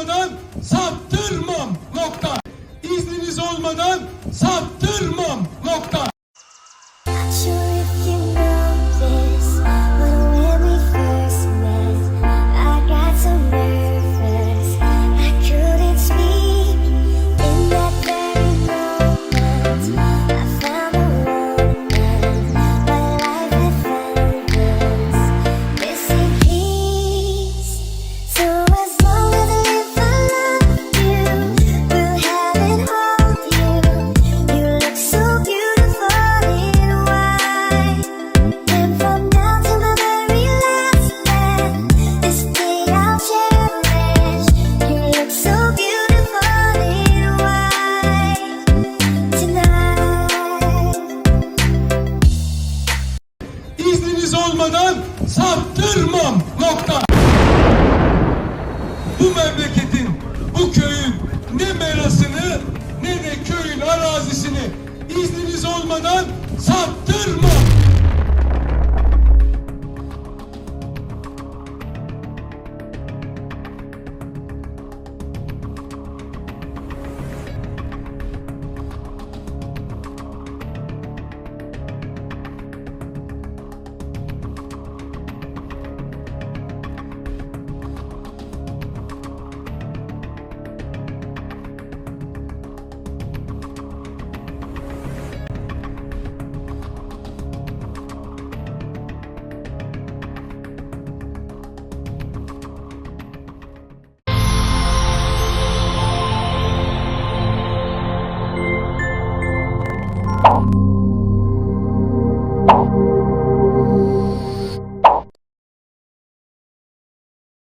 olmadan saptırmam nokta. İzniniz olmadan saptırmam nokta. yapmadan saptırmam nokta. Bu memleketin, bu köyün ne merasını ne de köyün arazisini izniniz olmadan saptırmam.